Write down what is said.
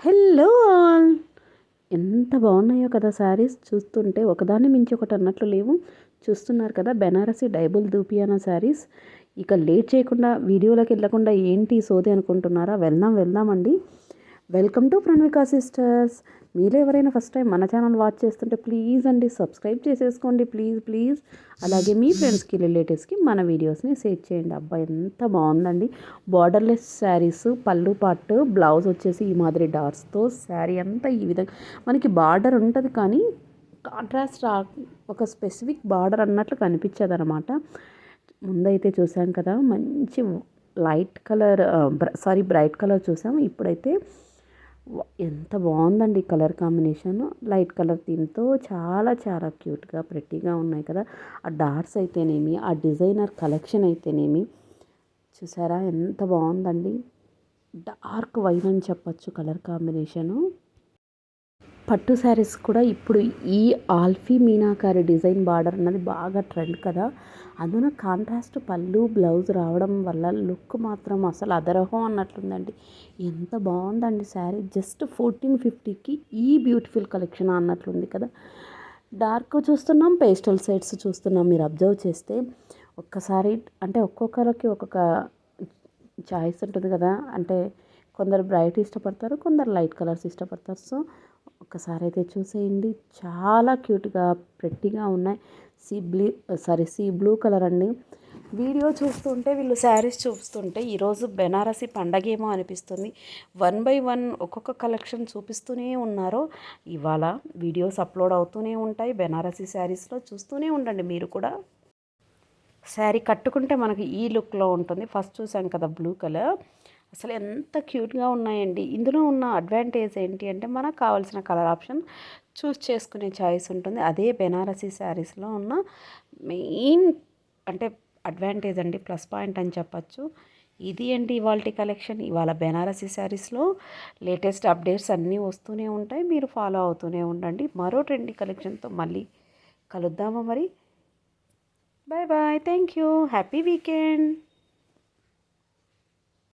Hello all. ఎంత బాగున్నాయో కదా శారీస్? చూస్తుంటే ఒకదాన్ని మించి ఒకటి అన్నట్లు లేవు. చూస్తున్నారు కదా బెనారసి డైబుల్ దూపియానా శారీస్? ఇక లేట్ చేయకుండా వీడియోలోకి వెళ్ళకుండా ఏంటి సోది అనుకుంటున్నారా? వెళ్దాం వెళ్దామండి. Welcome to Pranavika sisters. మీరు ఎవరైనా ఫస్ట్ టైం మన ఛానల్ వాచ్ చేస్తుంటే ప్లీజ్ అండి సబ్స్క్రైబ్ చేసేసుకోండి ప్లీజ్ ప్లీజ్ అలాగే మీ ఫ్రెండ్స్కి రిలేటివ్స్కి మన వీడియోస్ని షేర్ చేయండి. అబ్బాయి ఎంత బాగుందండి. బార్డర్లెస్ శారీస్ పళ్ళు పాటు బ్లౌజ్ వచ్చేసి ఈ మాదిరి డాట్స్తో శారీ అంతా ఈ విధంగా. మనకి బార్డర్ ఉంటుంది కానీ కాంట్రాస్ట్ ఒక స్పెసిఫిక్ బార్డర్ అన్నట్లు కనిపించదు అనమాట ముందైతే చూసాం కదా మంచి light colour sorry bright colour చూసాం. ఇప్పుడైతే ఎంత బాగుందండి కలర్ కాంబినేషన్. లైట్ కలర్ థీమ్తో చాలా చాలా క్యూట్గా ప్రెట్టీగా ఉన్నాయి కదా. ఆ డార్ట్స్ అయితేనేమి ఆ డిజైనర్ కలెక్షన్ అయితేనేమి చూసారా ఎంత బాగుందండి. డార్క్ వైట్ అని చెప్పచ్చు కలర్ కాంబినేషను. పట్టు శారీస్ కూడా ఇప్పుడు ఈ ఆల్ఫీ మీనాకారి డిజైన్ బార్డర్ అన్నది బాగా ట్రెండ్ కదా. అందులో కాంట్రాస్ట్ పళ్ళు బ్లౌజ్ రావడం వల్ల లుక్ మాత్రం అసలు అదరహం అన్నట్లుందండి. ఎంత బాగుందండి శారీ. జస్ట్ ఫోర్టీన్ ఫిఫ్టీకి ఈ బ్యూటిఫుల్ కలెక్షన్ అన్నట్లుంది కదా. డార్క్ చూస్తున్నాం పేస్టల్ సైడ్స్ చూస్తున్నాం. మీరు అబ్జర్వ్ చేస్తే ఒక్కసారి అంటే ఒక్కొక్కరికి ఒక్కొక్క చాయిస్ ఉంటుంది కదా. అంటే కొందరు బ్రైట్ ఇష్టపడతారు కొందరు లైట్ కలర్స్ ఇష్టపడతారు. సో ఒక్కసారి అయితే చూసేయండి. చాలా క్యూట్గా ప్రెట్టిగా ఉన్నాయి. Sea blue sari sea blue colour అండి. వీడియో చూస్తుంటే వీళ్ళు శారీస్ చూస్తుంటే ఈరోజు బెనారసి పండగేమో అనిపిస్తుంది. వన్ బై వన్ ఒక్కొక్క కలెక్షన్ చూపిస్తూనే ఉన్నారు. ఇవాళ వీడియోస్ అప్లోడ్ అవుతూనే ఉంటాయి. బెనారసి శారీస్లో చూస్తూనే ఉండండి మీరు కూడా. శారీ కట్టుకుంటే మనకి ఈ లుక్లో ఉంటుంది. ఫస్ట్ చూసాం కదా బ్లూ కలర్. అసలు ఎంత క్యూట్గా ఉన్నాయండి. ఇందులో ఉన్న అడ్వాంటేజ్ ఏంటి అంటే మనకు కావాల్సిన కలర్ ఆప్షన్ చూస్ చేసుకునే చాయిస్ ఉంటుంది. అదే బెనారసీ శారీస్లో ఉన్న మెయిన్ అంటే అడ్వాంటేజ్ అండి ప్లస్ పాయింట్ అని చెప్పచ్చు. ఇది అండి ఇవాళ కలెక్షన్. ఇవాళ బెనారసీ శారీస్లో లేటెస్ట్ అప్డేట్స్ అన్నీ వస్తూనే ఉంటాయి. మీరు ఫాలో అవుతూనే ఉండండి. మరో ట్రెండీ కలెక్షన్తో మళ్ళీ కలుద్దామా మరి? Bye bye thank you happy weekend.